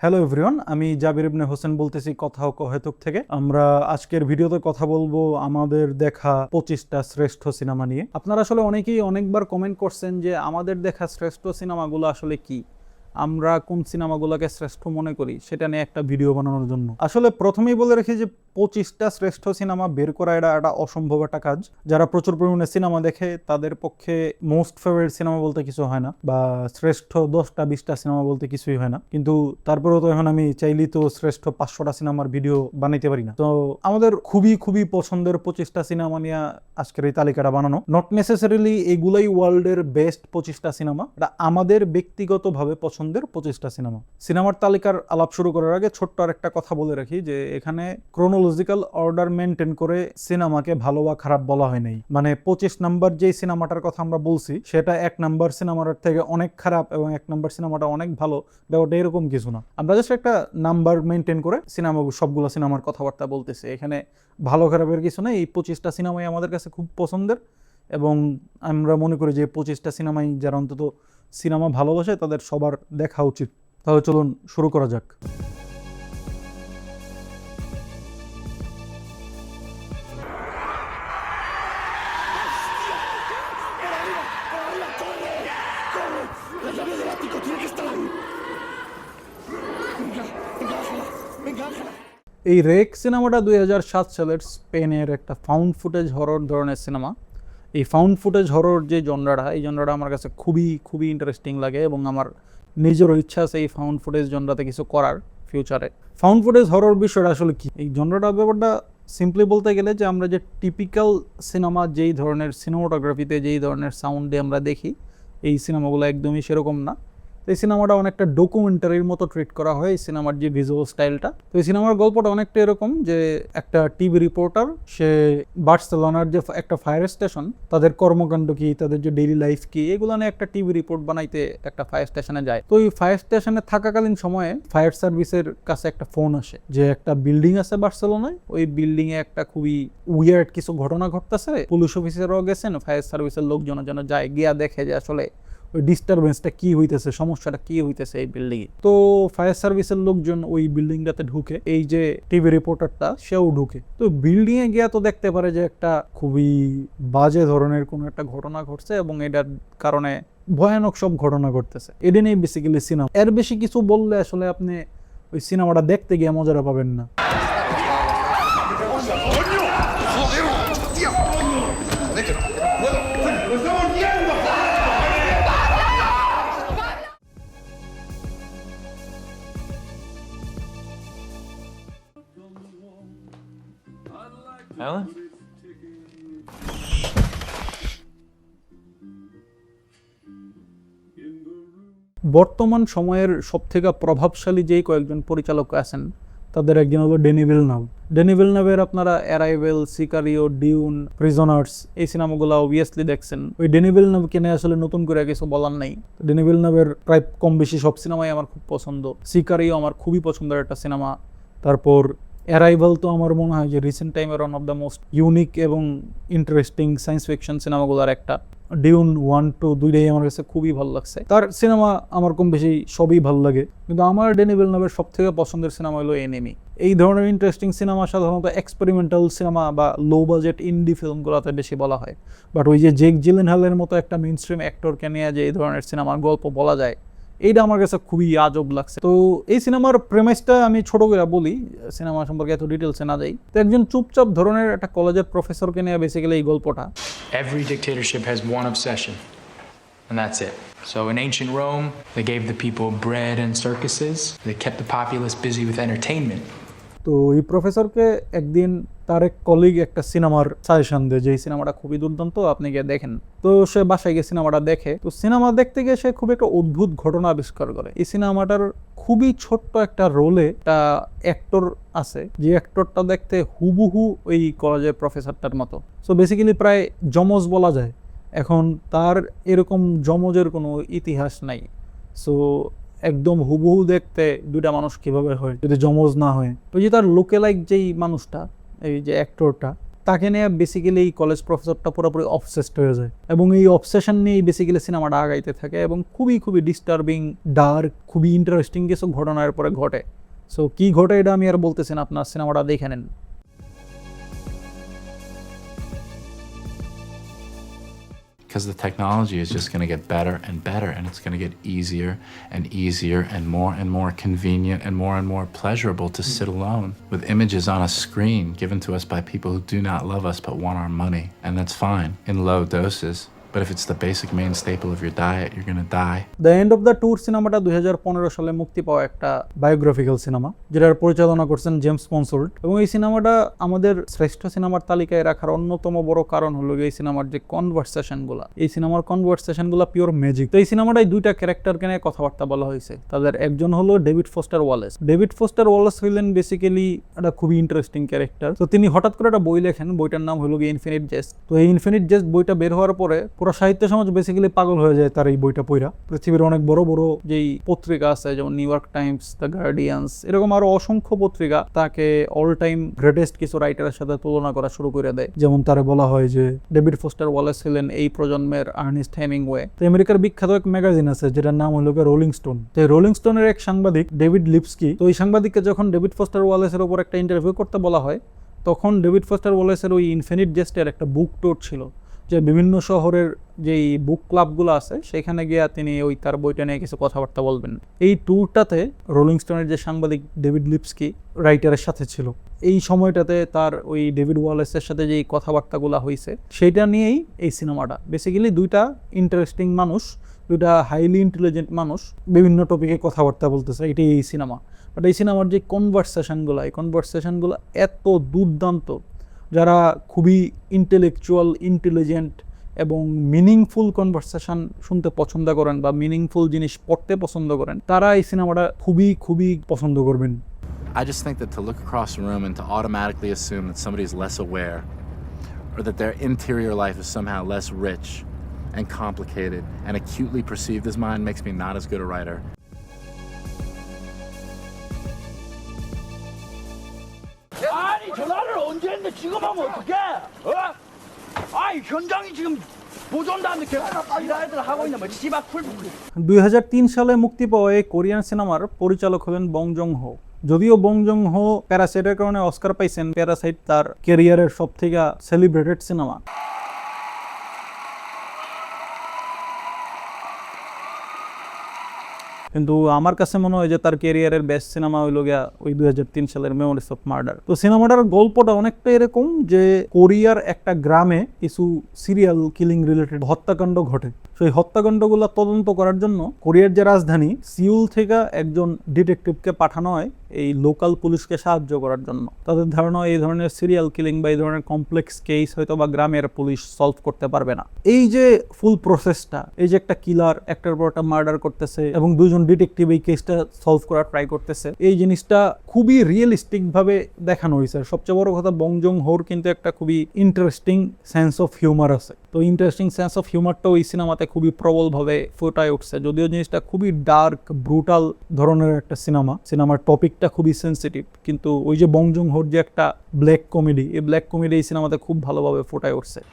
Hello everyone আমি জাবির ইবনে হোসেন বলতেছি কথা ও থেকে। আমরা আজকের ভিডিওতে কথা বলব আমাদের দেখা পঁচিশটা শ্রেষ্ঠ সিনেমা নিয়ে। আপনারা আসলে অনেকেই অনেকবার কমেন্ট করছেন যে আমাদের দেখা শ্রেষ্ঠ সিনেমাগুলো আসলে কি? আমরা কোন সিনেমাগুলোকে শ্রেষ্ঠ মনে করি, সেটা নিয়ে একটা ভিডিও বানানোর জন্য। আসলে প্রথমেই বলে রাখি যে, পঁচিশটা শ্রেষ্ঠ সিনেমা বের করা এটা একটা অসম্ভব একটা কাজ। যারা প্রচুর পরিমাণে সিনেমা দেখে, তাদের পক্ষে মোস্ট ফেভারিট সিনেমা বলতে কিছু হয় না, বা শ্রেষ্ঠ দশটা, বিশটা সিনেমা বলতে কিছুই হয় না। কিন্তু তারপরেও তো এখন আমি চাইলেই তো শ্রেষ্ঠ পাঁচশোটা সিনেমার ভিডিও বানাইতে পারি না। তো আমাদের খুবই খুবই পছন্দের পঁচিশটা সিনেমা নিয়ে আজকের এই তালিকাটা বানানো। নট নেসেসারিলি এগুলাই ওয়ার্ল্ডের বেস্ট পঁচিশটা সিনেমা, এটা আমাদের ব্যক্তিগতভাবে পছন্দের পঁচিশটা সিনেমা। সিনেমার তালিকার আলাপ শুরু করার আগে ছোট্ট আর একটা কথা বলে রাখি যে, এখানে ক্রোনোলজিক্যাল অর্ডার মেনটেন করে সিনেমাকে ভালো বা খারাপ বলা হয় নাই। মানে পঁচিশ নাম্বার যেই সিনেমাটার কথা আমরা বলছি, সেটা এক নাম্বার সিনেমার থেকে অনেক খারাপ এবং এক নাম্বার সিনেমাটা অনেক ভালো, ব্যাপারটা এরকম কিছু না। আমরা জাস্ট একটা নাম্বার মেনটেন করে সিনেমা, সবগুলো সিনেমার কথাবার্তা বলতেছি। এখানে ভালো খারাপের কিছু নেই, এই পঁচিশটা সিনেমাই আমাদের কাছে খুব পছন্দের এবং আমরা মনে করি যে পঁচিশটা সিনেমাই যারা অন্তত সিনেমা ভালোবাসে, তাদের সবার দেখা উচিত তাহলে চলুন শুরু করা যাক. এই রেক সিনেমাটা দুই হাজার সাত সালের স্পেনের একটা ফাউন্ড ফুটেজ হরর ধরনের সিনেমা এই ফাউন্ড ফুটেজ হরর যে জনরাটা এই জনরাটা আমার কাছে খুবই খুবই ইন্টারেস্টিং লাগে এবং আমার নিজেরও ইচ্ছা আছে এই ফাউন্ড ফুটেজ জনরাতে কিছু করার ফিউচারে ফাউন্ড ফুটেজ হরর বিষয়টা আসলে কি? এই জনরাটা ব্যাপারটা সিম্পলি বলতে গেলে যে আমরা যে টিপিক্যাল সিনেমা যেই ধরনের সিনেমাটোগ্রাফিতে যেই ধরনের সাউন্ডে আমরা দেখি, এই সিনেমাগুলো একদমই সেরকম না। এই সিনেমাটা অনেকটা ডকুমেন্টারির মতো ট্রিট করা হয়, এই সিনেমার যে ভিজুয়াল স্টাইলটা তো এই সিনেমার গল্পটা অনেকটা এরকম যে একটা টিভি রিপোর্টার সে বার্সেলোনার যে একটা ফায়ার স্টেশন তাদের কর্মকাণ্ড কি, তাদের যে ডেইলি লাইফ কি, এগুলো নিয়ে একটা টিভি রিপোর্ট বানাইতে একটা ফায়ার স্টেশনে যায়। তো এই ফায়ার স্টেশনে থাকাকালীন সময়ে ফায়ার সার্ভিসের কাছে একটা ফোন আসে যে একটা বিল্ডিং আছে বার্সেলোনায় ওই বিল্ডিং এ একটা খুবই উইয়ার্ড কিছু ঘটনা ঘটতেছে। পুলিশ অফিসারও গেছেন ফায়ার সার্ভিসের লোকজন যেন যায়, গিয়া দেখে যে আসলে ওই ডিস্টারবেন্সটা কি হইতেছে, সমস্যাটা কি হইতেছে এই বিল্ডিং এ তো ফায়ার সার্ভিসের লোকজন ওই বিল্ডিংটাতে ঢুকে, এই যে টিভি রিপোর্টারটা সেও ঢুকে। তো বিল্ডিং এ গিয়া তো দেখতে পারে যে একটা খুবই বাজে ধরনের কোনো একটা ঘটনা ঘটছে এবং এটার কারণে ভয়ানক সব ঘটনা ঘটতেছে। এটা নিয়ে বেসিক্যালি সিনেমা এর বেশি কিছু বললে আসলে আপনি ওই সিনেমাটা দেখতে গিয়ে মজাটা পাবেন না। Alan? বর্তমান সময়ের সবথেকে প্রভাবশালী যেই কয়েকজন পরিচালক আছেন, তাদের একজন হলো ডেনিভিল নাম ডেনিভিল নামের আপনারা অ্যারাইভেল সিকারিও ডিউন, প্রিজনার্স এই সিনেমাগুলো অবভিয়াসলি দেখছেন। ওই ডেনিভিল নাভকে নিয়ে আসলে নতুন করে কিছু বলার নাই। ডেনিভিল নামের প্রায় কম বেশি সব সিনেমাই আমার খুব পছন্দ। সিকারিও আমার খুবই পছন্দের একটা সিনেমা। তারপর অ্যারাইভাল তো আমার মনে হয় যে রিসেন্ট টাইমের one of the most unique এবং ইন্টারেস্টিং সায়েন্স ফিকশন সিনেমাগুলোর একটা। ডিউন ওয়ান টু দুইটাই আমার কাছে খুবই ভালো লাগছে। তার সিনেমা আমার কম বেশি সবই ভালো লাগে। কিন্তু আমার ডেনিভেল নামের সব থেকে পছন্দের সিনেমা হলো এনিমি এই ধরনের ইন্টারেস্টিং সিনেমা সাধারণত এক্সপেরিমেন্টাল সিনেমা বা লো বাজেট ইন্ডি ফিল্মগুলোতে বেশি বলা হয়। বাট ওই যে জেক জিলেন হালের মতো একটা মেইন স্ট্রিম অ্যাক্টরকে নিয়ে যে এই ধরনের সিনেমার গল্প বলা যায় এইটা আমার কাছে খুবই আজব লাগছে তো এই সিনেমার প্রেমাইসটা আমি ছোট করে বলি সিনেমা সম্পর্কে এত ডিটেলসে না যাই তো একজন চুপচাপ ধরনের একটা কলেজের প্রফেসরকে নিয়ে বেসিক্যালি এই গল্পটা Every dictatorship has one obsession, and that's it. So in ancient Rome, they gave the people bread and circuses, they kept the populace busy with entertainment. তো এই প্রফেসরকে একদিন তার এক কলিগ একটা সিনেমার সাজেশন দেয় যে, এই সিনেমাটা খুবই দুর্দান্ত, আপনি গিয়ে দেখেন। তো সে বাসায় গিয়ে সিনেমাটা দেখে। তো সিনেমা দেখতে গিয়ে সে খুব একটা অদ্ভুত ঘটনা আবিষ্কার করে। এই সিনেমাটার খুবই ছোট্ট একটা রোলে একটা অ্যাক্টর আছে, যে অ্যাক্টরটা দেখতে হুবহু ওই কলেজের প্রফেসরটার মতো। সো বেসিক্যালি প্রায় জমজ বলা যায়। এখন তার এরকম জমজের কোনো ইতিহাস নাই। সো একদম হুবহু দেখতে দুইটা মানুষ কীভাবে হয়, যদি জমজ না হয়। ওই যে তার লোকে লাইক যেই মানুষটা, এই যে অ্যাক্টরটা তাকে নিয়ে বেসিক্যালি এই কলেজ প্রফেসরটা পুরোপুরি অবসেসড হয়ে যায়। এবং এই অবসেশন নিয়েই বেসিক্যালি সিনেমাটা আগাইতে থাকে এবং খুবই খুবই ডিস্টার্বিং ডার্ক খুবই ইন্টারেস্টিং কিছু ঘটনার পরে ঘটে। সো কি ঘটে এটা আমি আর বলতেছি না, আপনার সিনেমাটা দেখে নেন। Because the technology is just going to get better and better and it's going to get easier and easier and more and more convenient and more and more pleasurable to sit alone with images on a screen given to us by people who do not love us but want our money. And that's fine. In low doses but if it's the basic main staple of your diet, you're to die. The end of the tour সিনেমাটা দুই সালে মুক্তি পাওয়া একটা biographical cinema যেটার পরিচালনা করছেন James পনসোল্ট এবং এই সিনেমাটা আমাদের শ্রেষ্ঠ সিনেমার তালিকায় রাখার অন্যতম বড় কারণ হলো এই সিনেমার যে কনভারসেশনগুলো এই সিনেমার কনভারসেশনগুলো পিওর ম্যাজিক তো এই সিনেমাটায় দুইটা ক্যারেক্টারকে নিয়ে কথাবার্তা বলা হয়েছে। তাদের একজন হলো David Foster Wallace David Foster Wallace হইলেন বেসিক্যালি একটা খুবই ইন্টারেস্টিং ক্যারেক্টার তো তিনি হঠাৎ করে একটা বই লেখেন, বইটার নাম হলো গিয়ে ইনফিনিট জেস্ট তো এই ইনফিনিট জেস্ট বইটা বের হওয়ার পরে পুরো সাহিত্য সমাজ বেসিক্যালি পাগল হয়ে যায় তার এই বইটা পড়া পৃথিবীর অনেক বড় বড় যেই পত্রিকা আছে, যেমন New York Times the Guardians এরকম আরও অসংখ্য পত্রিকা তাকে অল টাইম গ্রেটেস্ট কিছু রাইটারের সাথে তুলনা করা শুরু করে দেয়। যেমন তারে বলা হয় যে ডেভিড ফোস্টার ওয়ালেস ছিলেন এই প্রজন্মের আর্নিস্ট হেমিংওয়ে তো আমেরিকার বিখ্যাত এক ম্যাগাজিন আছে, যেটার নাম হলো রোলিং স্টোন তো রোলিং স্টোনের এক সাংবাদিক ডেভিড লিপস্কি তো এই সাংবাদিককে যখন ডেভিড ফোস্টার ওয়ালেসের উপর একটা ইন্টারভিউ করতে বলা হয়, তখন ডেভিড ফোস্টার ওয়ালেসের ওই ইনফিনিট জেস্টের একটা বুক টোর ছিল। যে বিভিন্ন শহরের যেই বুক ক্লাবগুলো আছে, সেখানে গিয়ে তিনি ওই তার বইটা নিয়ে কিছু কথাবার্তা বলবেন। এই ট্যুরটাতে রোলিং স্টোনের যে সাংবাদিক ডেভিড লিপস্কি রাইটারের সাথে ছিল। এই সময়টাতে তার ওই ডেভিড ওয়ালেসের সাথে যেই কথাবার্তাগুলো হয়েছে সেটা নিয়েই এই সিনেমাটা বেসিক্যালি দুইটা ইন্টারেস্টিং মানুষ, দুইটা হাইলি ইন্টেলিজেন্ট মানুষ বিভিন্ন টপিকে কথাবার্তা বলতেছে, এটাই এই সিনেমা বাট এই সিনেমার যে কনভারসেশনগুলো এই কনভারসেশনগুলো এত দুর্দান্ত যারা খুবই ইন্টেলেকচুয়াল ইন্টেলিজেন্ট এবং মিনিংফুল কনভারসেশন শুনতে পছন্দ করেন বা মিনিংফুল জিনিস পড়তে পছন্দ করেন তারা এই সিনেমাটা খুবই খুবই পছন্দ করবেন I just think that to look across the room and to automatically assume that somebody's less aware or that their interior life is somehow less rich and complicated and acutely perceived as mine makes me not as good a writer. 아니 전화를 언제 했는데 지금 하면 어떡해? 어? 아니 현장이 지금 보존다는데 계속 일하들 하고 있는 뭐 지박 풀 দুই সালে মুক্তি পাওয়া এই Korean সিনেমার পরিচালক হলেন বং জং হো যদিও বং জং হো প্যারাসাইটের কারণে অস্কার পাইছেন প্যারাসাইট তার ক্যারিয়ারের সব থেকে সেলিব্রেটেড সিনেমা কিন্তু আমার কাছে মনে হয় যে তার কেরিয়ারের বেস্ট সিনেমা হইল গিয়া ওই দু হাজার তিন সালের মেমোরিস অফ মার্ডার তো সিনেমাটার গল্পটা অনেকটা এরকম যে কোরিয়ার একটা গ্রামে কিছু সিরিয়াল কিলিং রিলেটেড হত্যাকাণ্ড ঘটে। সেই হত্যাকাণ্ডগুলো তদন্ত করার জন্য কোরিয়ার যে রাজধানী, সিউল থেকে একজন ডিটেকটিভকে পাঠানো হয়। এই লোকাল পুলিশকে সাহায্য করার জন্য। তাদের ধারণা এই ধরনের সিরিয়াল কিলিং বা এই ধরনের কমপ্লেক্স কেস হয়তো বা গ্রামের পুলিশ সলভ করতে পারবে না। এই যে ফুল প্রসেসটা এই যে একটা কিলার একটার পর একটা মার্ডার করতেছে এবং দুজন ডিটেকটিভ এই কেসটা সলভ করার ট্রাই করতেছে, এই জিনিসটা খুবই রিয়েলিস্টিক ভাবে দেখানো হয়েছে। সবচেয়ে বড় কথা বংজং হোর কিন্তু একটা খুবই ইন্টারেস্টিং সেন্স অফ হিউমার আছে। তো ইন্টারেস্টিং সেন্স অফ হিউমারটাও এই সিনেমাতে খুবই প্রবলভাবে ফুটায় উঠছে। যদিও জিনিসটা খুবই ডার্ক ব্রুটাল ধরনের একটা সিনেমা সিনেমার টপিকটা খুবই সেন্সিটিভ কিন্তু ওই যে বংজং হোর যে একটা ব্ল্যাক কমেডি এই ব্ল্যাক কমেডি এই সিনেমাতে খুব ভালোভাবে ফুটায় উঠছে「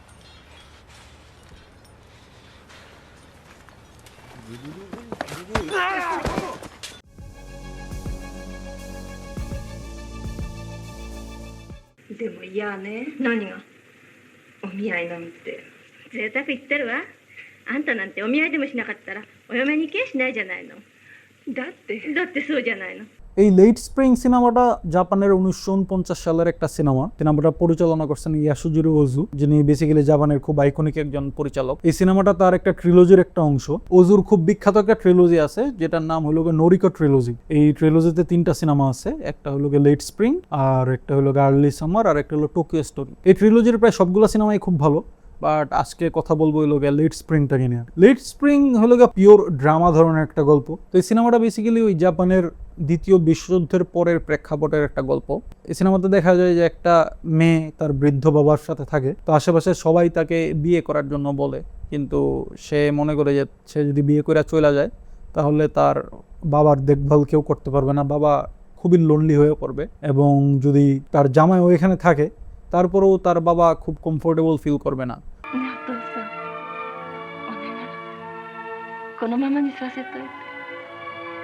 でも嫌ね何がお見合いなんて贅沢言ってるわあんたなんてお見合いでもしなかったらお嫁に行けやしないじゃないのだってだってそうじゃないの এই লেট স্প্রিং সিনেমাটা জাপানের উনিশশো উনপঞ্চাশ সালের একটা সিনেমা সিনেমাটা পরিচালনা করছেন ইয়াসুজিরো ওজু, যিনি বেসিক্যালি জাপানের খুব আইকনিক একজন পরিচালক। এই সিনেমাটা তার একটা ট্রিলজির একটা অংশ। ওজুর খুব বিখ্যাত একটা ট্রিলজি আছে, যেটার নাম হলো নরিকো ট্রিলজি এই ট্রিলজিতে তিনটা সিনেমা আছে, একটা হলো লেট স্প্রিং আর একটা হলো আর্লি সামার আর একটা হলো টোকিও স্টোরি এই ট্রিলজির প্রায় সবগুলো সিনেমাই খুব ভালো। বাট আজকে কথা বলব হলো গিয়ে লেট স্প্রিংটাকে নিয়ে। লেট স্প্রিং হলো গিয়ে পিওর ড্রামা ধরনের একটা গল্প। তো এই সিনেমাটা বেসিক্যালি ওই জাপানের দ্বিতীয় বিশ্বযুদ্ধের পরের প্রেক্ষাপটের একটা গল্প। এই সিনেমাতে দেখা যায় যে একটা মেয়ে তার বৃদ্ধ বাবার সাথে থাকে। তো আশেপাশে সবাই তাকে বিয়ে করার জন্য বলে। কিন্তু সে মনে করে যে সে যদি বিয়ে করে চলে যায়, তাহলে তার বাবার দেখভাল কেউ করতে পারবে না। বাবা খুবই লোনলি হয়ে পড়বে। এবং যদি তার জামাইও এখানে থাকে, তারপরেও তার বাবা খুব কমফোর্টেবল ফিল করবে না। ねお父さんお願いこのままにさせといて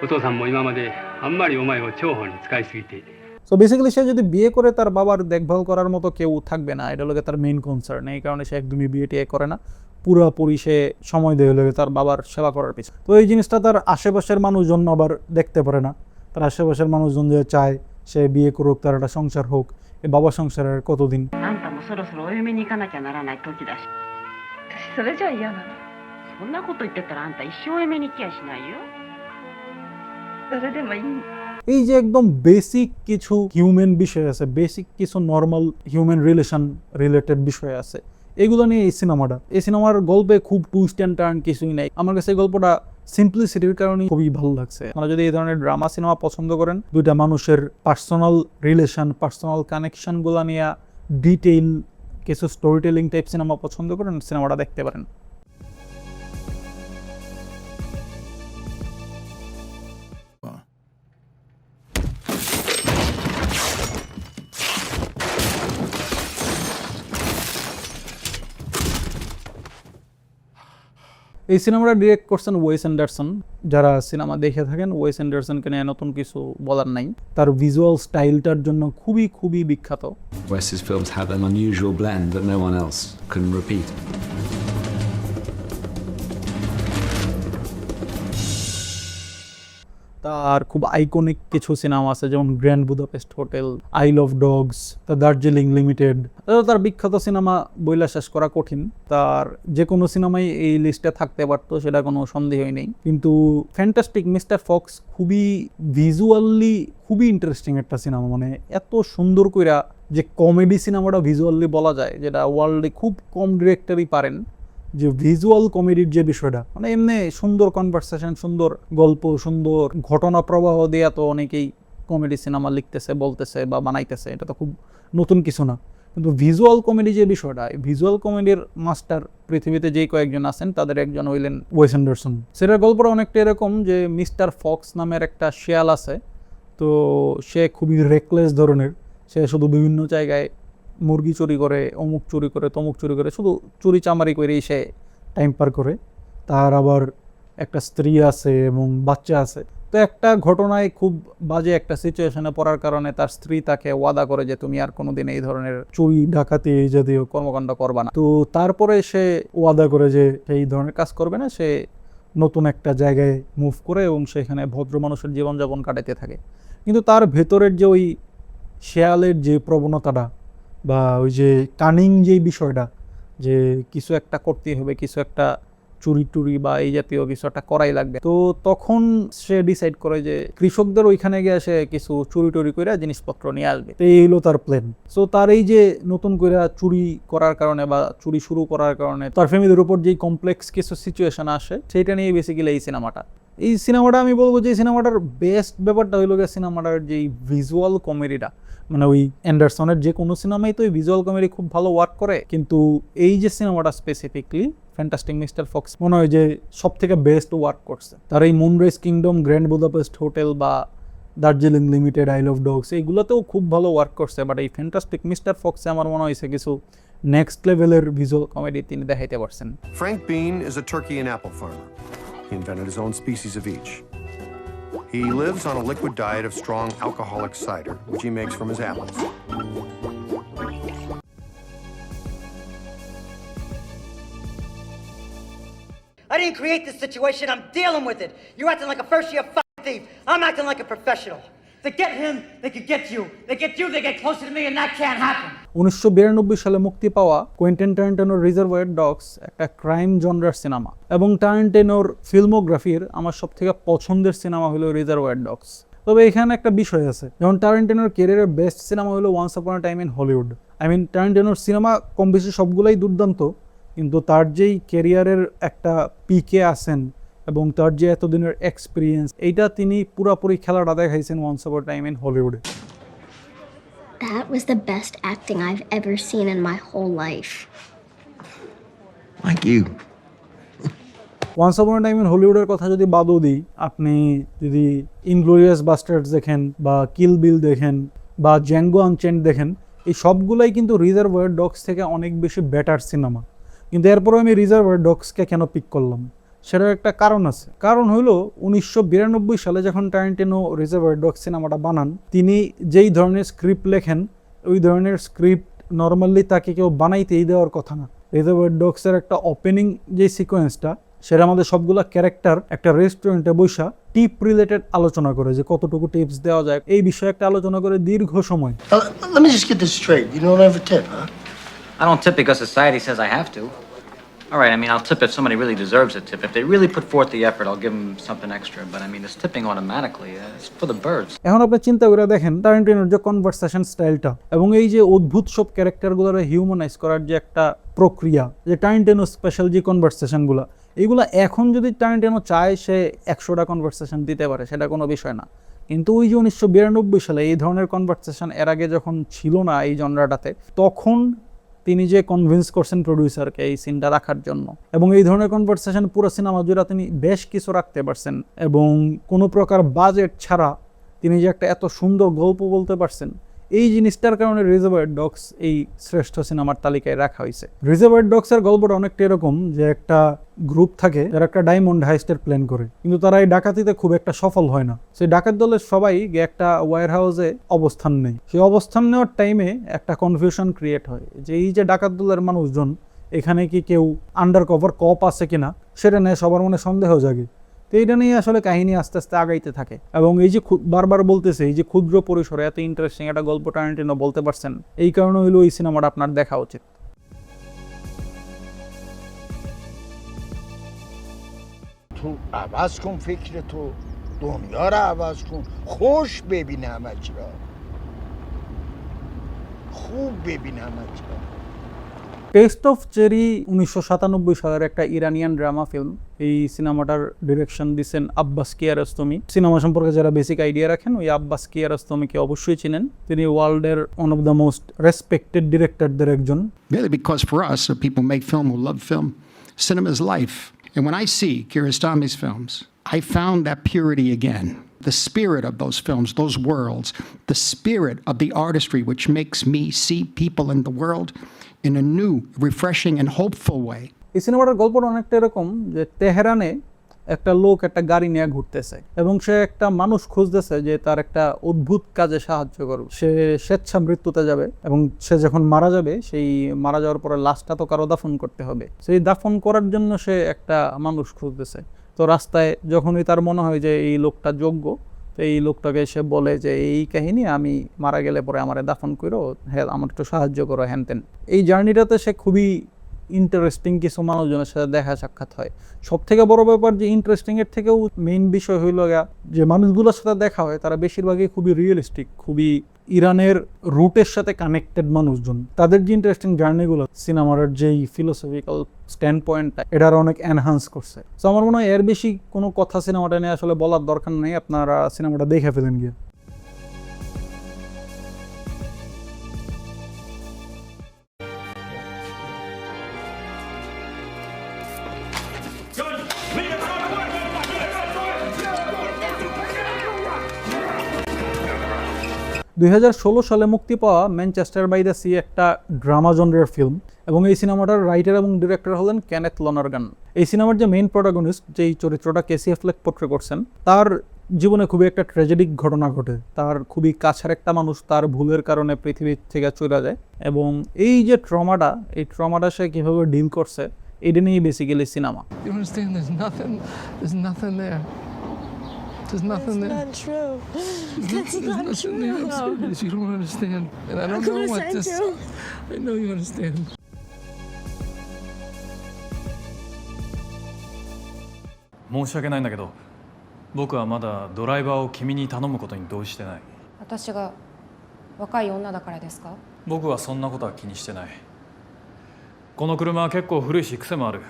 お父さんも今まであんまりお前を重宝に使いすぎて তো বেসিক্যালি সে যদি বিয়ে করে তার বাবার দেখভাল করার মতো কেউ থাকবে না এটা হলো গিয়ে তার মেইন কনসার্ন এই কারণে সে একদমই বিয়ে টিয়ে করে না পুরোপুরি সে সময় দেয় হলো গিয়ে তার বাবার সেবা করার পিছনে তো এই জিনিসটা তার আশেপাশের মানুষজন আবার দেখতে পারে না তার আশেপাশের মানুষজন যে চায় সে বিয়ে করুক তার একটা সংসার হোক বাবা সংসার আর কতদিন? এই যে একদম বেসিক কিছু হিউম্যান বিষয় আছে বেসিক কিছু নর্মাল হিউম্যান রিলেশন রিলেটেড বিষয় আছে এগুলো নিয়ে এই সিনেমাটা এই সিনেমার গল্পে খুব টুইস্ট অ্যান্ড টার্ন কিছুই নাই। আমার কাছে এই গল্পটা সিম্পলিসিটির কারণে খুবই ভালো লাগছে। আপনারা যদি এই ধরনের ড্রামা সিনেমা পছন্দ করেন, দুইটা মানুষের পার্সোনাল রিলেশন পার্সোনাল কানেকশনগুলো নিয়ে ডিটেইল কিছু স্টোরি টেলিং টাইপ সিনেমা পছন্দ করেন সিনেমাটা দেখতে পারেন। এই সিনেমাটা ডিরেক্ট করছেন ওয়েস অ্যান্ডারসন যারা সিনেমা দেখে থাকেন ওয়েস অ্যান্ডারসনকে নিয়ে নতুন কিছু বলার নাই। তার ভিজুয়াল স্টাইলটার জন্য খুবই খুবই বিখ্যাত। Wes's films have an unusual blend that no one else. তার খুব আইকনিক কিছু সিনেমা আছে, যেমন grand Budapest hotel isle of dogs তার দার্জিলিং লিমিটেড তার বিখ্যাত সিনেমা বইলা শেষ করা কঠিন। তার যে কোনো সিনেমাই এই লিস্টে থাকতে পারতো, সেটা কোনো সন্দেহই নেই। কিন্তু ফ্যান্টাস্টিক মিস্টার ফক্স খুবই ভিজুয়ালি খুবই ইন্টারেস্টিং একটা সিনেমা মানে এত সুন্দর কইরা যে কমেডি সিনেমাটা ভিজুয়ালি বলা যায়, যেটা ওয়ার্ল্ডে খুব কম ডিরেক্টরই পারেন। যে ভিজুয়াল কমেডির যে বিষয়টা মানে এমনি সুন্দর কনভারসেশন সুন্দর গল্প, সুন্দর ঘটনা প্রবাহ দিয়ে তো অনেকেই কমেডি সিনেমা লিখতেছে, বলতেছে বা বানাইতেছে, এটা তো খুব নতুন কিছু না। কিন্তু ভিজুয়াল কমেডি যে বিষয়টা ভিজুয়াল কমেডির মাস্টার পৃথিবীতে যেই কয়েকজন আছেন, তাদের একজন হইলেন ওয়েস অ্যান্ডারসন সেটার গল্পটা অনেকটা এরকম যে মিস্টার ফক্স নামের একটা শেয়াল আছে, তো সে খুবই রেকলেস ধরনের, সে শুধু বিভিন্ন জায়গায় মুরগি চুরি করে, অমুক চুরি করে, তমুক চুরি করে, শুধু চুরি চামারি করেই সে টাইম পার করে। তার আবার একটা স্ত্রী আছে এবং বাচ্চা আছে। তো একটা ঘটনায় খুব বাজে একটা সিচুয়েশনে পড়ার কারণে তার স্ত্রী তাকে ওয়াদা করে যে, তুমি আর কোনোদিন এই ধরনের চুরি, ডাকাতি এই জাতীয় কর্মকাণ্ড করবা না। তো তারপরে সে ওয়াদা করে যে সেই ধরনের কাজ করবে না, সে নতুন একটা জায়গায় মুভ করে এবং সেখানে ভদ্র মানুষের জীবনযাপন কাটাতে থাকে। কিন্তু তার ভেতরের যে ওই শেয়ালের যে প্রবণতাটা বা ওই যে কানিং যে বিষয়টা, যে কিছু একটা করতেই হবে, কিছু একটা চুরি টুরি বা এই জাতীয় কিছু একটা করাই লাগবে। তো তখন সে ডিসাইড করে যে কৃষকদের ওইখানে গিয়ে সে কিছু চুরি টুরি করে জিনিসপত্র নিয়ে আসবে। তো এই হলো তার প্ল্যান সো তার এই যে নতুন করে চুরি করার কারণে বা চুরি শুরু করার কারণে তার ফ্যামিলির উপর যেই কমপ্লেক্স কিছু সিচুয়েশন আসে, সেইটা নিয়ে বেসিক্যালি এই সিনেমাটা এই সিনেমাটা আমি বলব যে সিনেমাটার বেস্ট ব্যাপারটা হইল গিয়ে সিনেমাটার যেই ভিজুয়াল কমেডিটা মানে ওই অ্যান্ডারসনের যে কোনো সিনেমাই তো ওই ভিজুয়াল কমেডি খুব ভালো ওয়ার্ক করে, কিন্তু এই যে সিনেমাটা স্পেসিফিকলি ফ্যান্টাস্টিক মিস্টার ফক্স মনে হয় যে সব থেকে বেস্ট ওয়ার্ক করছে তার এই moonrise kingdom grand Budapest hotel বা Darjeeling limited isle of dogs এইগুলোতেও খুব ভালো ওয়ার্ক করছে বাট এই ফ্যান্টাস্টিক মিস্টার ফক্সে আমার মনে হয়েছে কিছু নেক্সট লেভেলের ভিজুয়াল কমেডি তিনি দেখাইতে পারছেন Frank Bean is a turkey and apple farmer. He invented his own species of each. He lives on a liquid diet of strong alcoholic cider, which he makes from his apples. I didn't create this situation. I'm dealing with it. You're acting like a first year fucking thief. I'm acting like a professional. They get him, they could get you. They get you, they get closer to me, and that can't happen. উনিশশো বিরানব্বই সালে মুক্তি পাওয়া Quentin টারেন্টেনোর Reservoir Dogs একটা crime জনরার cinema এবং টারেন্টেনোর ফিল্মোগ্রাফির আমার সব থেকে পছন্দের সিনেমা হলো রিজার্ভয়ের ডগস তবে এখানে একটা বিষয় আছে যেমন টারেন্টেনোর কেরিয়ারের বেস্ট সিনেমা হলো once upon time in Hollywood I mean টারেন্টেনোর cinema কম বেশি সবগুলোই দুর্দান্ত কিন্তু তার যেই কেরিয়ারের একটা পিকে আছেন এবং তার যে এতদিনের এক্সপিরিয়েন্স এইটা তিনি পুরাপুরি খেলাটা দেখাইছেন ওয়ান্স আপন টাইম ইন হলিউডে That was the best acting I've ever seen in my whole life. Like you. Once upon time in হলিউডের কথা যদি বাদও দিই আপনি যদি ইনগ্লোরিয়াস বাস্টার্স দেখেন বা কিল বিল দেখেন বা জ্যাঙ্গো আনচেন্ট দেখেন এই সবগুলাই কিন্তু রিজার্ভার ডগস থেকে অনেক বেশি বেটার সিনেমা কিন্তু এরপরে আমি রিজার্ভার ডগসকে কেন পিক করলাম সেটার একটা কারণ আছে কারণ হলো উনিশশো বিরানব্বই সালে যখন টারেন্টিনো রিজার্ভার ডগস সিনেমাটা বানান তিনি যেই ধরনের স্ক্রিপ্ট লেখেন ওই ধরনের স্ক্রিপ্ট নর্মালি তাকে কেউ বানাইতেই দেওয়ার কথা না রিজার্ভার ডগসের একটা ওপেনিং যে সিকোয়েন্সটা সেটা আমাদের সবগুলা ক্যারেক্টার একটা রেস্টুরেন্টে বৈশা টিপ রিলেটেড আলোচনা করে যে কতটুকু টিপস দেওয়া যায় এই বিষয়ে একটা আলোচনা করে দীর্ঘ সময় let me just get this straight. You don't have a tip, huh? I don't tip because society says I have to. All right, I mean, I'll tip if somebody really deserves a tip. If they really put forth the effort, I'll give them something extra. But I mean, this tipping automatically, uh, it's for the birds. এখন আপনি চিন্তা করে দেখেন টারেন্টিনোর যে conversation স্টাইলটা এবং এই যে অদ্ভুত সব ক্যারেক্টারগুলোর হিউম্যানাইজ করার যে একটা প্রক্রিয়া যে টারেন্টিনো স্পেশাল যে কনভারসেশনগুলো এইগুলো এখন যদি টারেন্টিনো চায় সে একশোটা কনভারসেশন দিতে পারে সেটা কোনো বিষয় না কিন্তু ওই যে উনিশশো বিরানব্বই সালে এই ধরনের কনভারসেশন এর আগে যখন ছিল না এই জনরাটাতে তখন তিনি যে কনভিন্স করছেন প্রডিউসারকে এই সিনটা রাখার জন্য। এবং এই ধরনের কনভারসেশন পুরো সিনেমা জুড়ে তিনি বেশ কিছু রাখতে পারছেন। এবং কোনো প্রকার বাজেট ছাড়া তিনি যে একটা এত সুন্দর গল্প বলতে পারছেন এই জিনিসটার কারণে রিজার্ভার ডগস এই শ্রেষ্ঠ সিনেমার তালিকায় রাখা হয়েছে। রিজার্ভার ডগসের গল্পটা অনেকটা এরকম যে একটা গ্রুপ থাকে, যারা একটা ডায়মন্ড হাইস্টের প্ল্যান করে। কিন্তু তারা এই ডাকাতিতে খুব একটা সফল হয় না। সেই ডাকাত দলের সবাই একটা ওয়ার হাউসে অবস্থান নেই সেই অবস্থান নেওয়ার টাইমে একটা কনফিউশন ক্রিয়েট হয় যে এই যে ডাকাত দলের মানুষজন, এখানে কি কেউ আন্ডার কভার কপ আছে কিনা? সেটা নিয়ে সবার মনে সন্দেহ জাগে। তো এইটা নিয়ে আসলে কাহিনী আস্তে আস্তে আগাইতে থাকে এবং এই যে ক্ষু- বারবার বলতেছে এই যে ক্ষুদ্র পরিসরে এত ইন্টারেস্টিং একটা গল্প টারেন্টিনো বলতে পারছেন এই কারণে হইলো এই সিনেমাটা আপনার দেখা উচিত تو عوض کن فکر تو دنیا رو عوض کن خوش ببین همه چی را خوب ببین همه چی را টেস্ট অফ চেরি উনিশশো সাতানব্বই সালের একটা ইরানিয়ান ড্রামা ফিল্ম এই সিনেমাটার ডিরেকশন দিচ্ছেন আব্বাস কিয়ারস্তমি সিনেমা সম্পর্কে যারা বেসিক আইডিয়া রাখেন ওই আব্বাস কিয়ারস্তমিকে অবশ্যই চিনেন তিনি ওয়ার্ল্ডের one of the most respected ডিরেক্টরদের একজন Really, because for us, the people make film, who love film, cinema is life. And when I see Kiarostami's films, I found that purity again. The spirit of those films, those worlds, the spirit of the artistry which makes me see people in the world in a new, refreshing, and hopeful way. এই সিনেমাটার গল্পটা অনেকটা এরকম যে তেহরানে একটা লোক একটা গাড়ি নিয়ে ঘুরতেছে এবং সে একটা মানুষ খুঁজতেছে যে তার একটা অদ্ভুত কাজে সাহায্য করবে। সে স্বেচ্ছা মৃত্যুতে যাবে এবং সে যখন মারা যাবে সেই মারা যাওয়ার পরে লাশটা তো কারও দাফন করতে হবে। সেই দাফন করার জন্য সে একটা মানুষ খুঁজতেছে। তো রাস্তায় যখনই তার মনে হয় যে এই লোকটা যোগ্য তো এই লোকটাকে এসে বলে যে, এই কাহিনী আমি মারা গেলে পরে আমারে দাফন করো হ্যাঁ আমার একটু সাহায্য করো, হ্যান তেন এই জার্নিটাতে সে খুবই ইন্টারেস্টিং কিছু মানুষজনের সাথে দেখা সাক্ষাৎ হয়। সব থেকে বড় ব্যাপার যে ইন্টারেস্টিং এর থেকেও মেইন বিষয় হইল গা যে মানুষগুলোর সাথে দেখা হয়, তারা বেশিরভাগই খুবই রিয়েলিস্টিক খুবই ইরানের রুটের সাথে কানেক্টেড মানুষজন। তাদের যে ইন্টারেস্টিং জার্নিগুলো সিনেমার যেই ফিলোসফিক্যাল স্ট্যান্ড পয়েন্টটা এটার অনেক এনহান্স করছে। তো আমার মনে হয় এর বেশি কোনো কথা সিনেমাটা নিয়ে আসলে বলার দরকার নেই, আপনারা সিনেমাটা দেখে ফেলেন গিয়ে। দু হাজার ষোলো সালে মুক্তি পাওয়া ম্যানচেস্টার বাই দ্য সি একটা ড্রামা জনরের ফিল্ম এবং এই সিনেমাটার রাইটার এবং ডিরেক্টর হলেন ক্যানেথ লনারগান। এই সিনেমার যে মেইন প্রোটাগনিস্ট, যেই চরিত্রটা কেসি এফ্লেক পোট্রে করছেন, তার জীবনে খুবই একটা ট্র্যাজেডিক ঘটনা ঘটে। তার খুবই কাছের একটা মানুষ, তার ভুলের কারণে পৃথিবী থেকে চলে যায় এবং এই যে ট্রমাটা, এই ট্রমাটা সে কীভাবে ডিল করছে, এটা নিয়েই basically cinema. You? There's nothing. There's nothing there. There's nothing not true. That's There's not nothing true. there. It's- You don't understand. And I don't know what this. do. I know you understand. 申し訳ないんだけど僕はまだドライバーを君に頼むことに同意してない私が若い女だからですか僕はそんなことは気にしてないこの車は結構古いし癖もある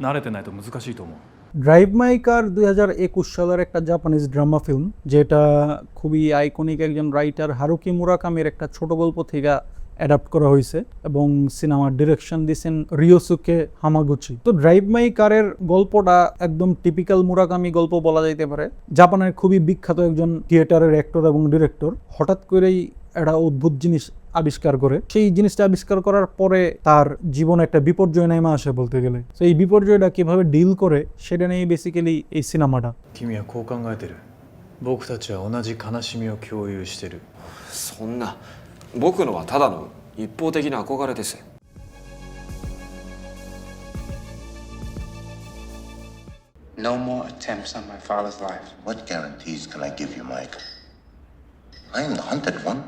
慣れてないと難しいと思う drive my car দুই হাজার একুশ সালের একটা Japanese drama film যেটা খুবই iconic একজন writer Haruki মুরাকামির একটা ছোট গল্প থেকে অ্যাডাপ্ট করা হয়েছে এবং সিনেমার ডিরেকশন দিয়েছেন রিওসুকে হামাগুচি তো ড্রাইভ মাই কারের গল্পটা একদম টিপিক্যাল মুরাকামি গল্প বলা যাইতে পারে। জাপানের খুবই বিখ্যাত একজন থিয়েটারের অ্যাক্টর এবং ডিরেক্টর হঠাৎ করেই একটা অদ্ভুত জিনিস আবিষ্কার করে সেই জিনিসটা আবিষ্কার করার পরে তার জীবনে একটা বিপর্যয় নেমে আসে বলতে গেলে তো এই বিপর্যয়টা কিভাবে ডিল করে সেটা নিয়ে বেসিক্যালি এই সিনেমাটা 君はこう考えてる僕たちは同じ悲しみを共有してるそんな僕のはただの一方的な憧れです No more attempts on my father's life. What guarantees can I give you, Mike? I am the hunted one.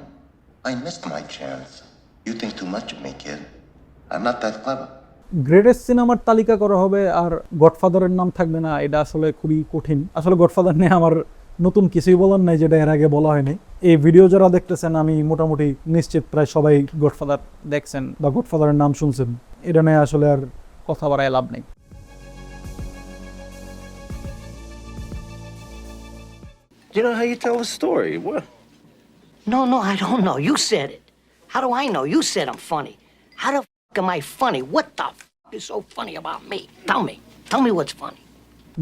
I missed my chance. You think too much of me, kid. I'm not that clever. Greatest সিনেমার তালিকা করা হবে আর গডফাদারের নাম থাকবে না এটা আসলে খুবই কঠিন আসলে গডফাদার নিয়ে আমার নতুন কিছুই বলার নাই যেটা এর আগে বলা হয়নি এই ভিডিও যারা দেখতেছেন আমি মোটামুটি নিশ্চিত প্রায় সবাই গডফাদার দেখছেন বা গডফাদারের নাম শুনছেন এটা নিয়ে আসলে আর কথা বাড়ায় লাভ নেই You know how you tell a story. What? No, no, I don't know. You said it. How do I know? You said I'm funny. How the f- am I funny? What the f- is so funny about me? Tell me. Tell me what's funny.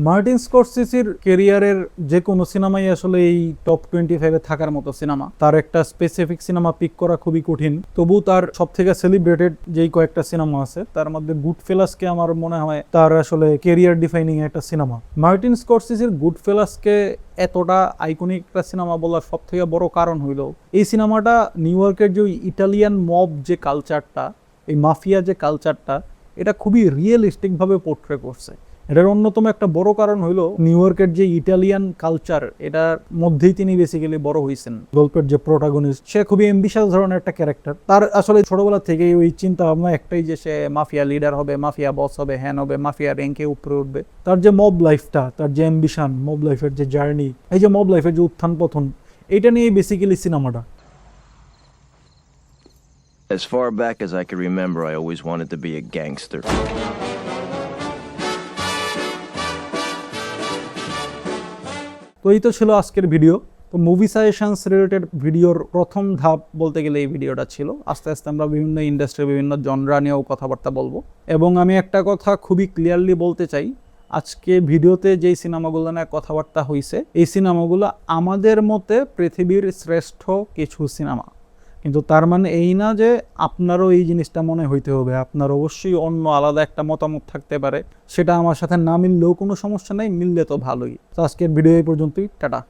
Martin স্করসিসির কেরিয়ারের যে কোনো সিনেমাই আসলে এই top twenty ফাইভে থাকার মতো cinema. তার একটা স্পেসিফিক সিনেমা পিক করা খুবই কঠিন। তবু তার সব থেকে সেলিব্রেটেড যেই কয়েকটা সিনেমা আছে, তার মধ্যে গুড ফেলাসকে আমার মনে হয় তার আসলে কেরিয়ার ডিফাইনিং একটা সিনেমা। মার্টিন স্করসিসির গুড ফেলাসকে এতটা আইকনিক একটা সিনেমা বলার সব থেকে বড় কারণ হইল, এই সিনেমাটা নিউ ইয়র্কের যে ইটালিয়ান মব যে কালচারটা এই মাফিয়া যে কালচারটা এটা খুবই রিয়েলিস্টিকভাবে পোর্ট্রে করছে। এটার অন্যতম একটা বড় কারণ হইল নিউ ইয়র্কের যে ইটালিয়ান কালচার এটার মধ্যেই তিনি বেসিক্যালি বড় হয়েছেন গল্পের যে প্রোটাগনিস্ট সে খুবই এম্বিশাস ধরনের একটা ক্যারেক্টার তার আসলে ছোটবেলা থেকেই ওই চিন্তা ভাবনা একটাই যে সে মাফিয়া লিডার হবে মাফিয়া বস হবে হ্যান হবে মাফিয়া র্যাঙ্কে উপরে উঠবে। তার যে মব লাইফটা তার যে অ্যাম্বিশন মব লাইফের যে জার্নি এই যে মব লাইফের যে উত্থান পতন এটা নিয়েই বেসিক্যালি সিনেমাটা As far back as I can remember, I always wanted to be a gangster. তো এই তো ছিল আজকের ভিডিও তো মুভি সাজেশনস রিলেটেড ভিডিওর প্রথম ধাপ বলতে গেলে এই ভিডিওটা ছিল। আস্তে আস্তে আমরা বিভিন্ন ইন্ডাস্ট্রির বিভিন্ন জনরা নিয়েও কথাবার্তা বলব। এবং আমি একটা কথা খুবই ক্লিয়ারলি বলতে চাই, আজকে ভিডিওতে যেই সিনেমাগুলো নিয়ে কথাবার্তা হয়েছে এই সিনেমাগুলো আমাদের মতে পৃথিবীর শ্রেষ্ঠ কিছু সিনেমা কিন্তু তার মানে এই না যে আপনারও এই জিনিসটা মনে হইতে হবে, আপনার অবশ্যই অন্য আলাদা একটা মতামত থাকতে পারে। সেটা আমার সাথে না মিললেও কোনো সমস্যা নেই, মিললে তো ভালোই। তো আজকের ভিডিও এই পর্যন্তই, টাটা।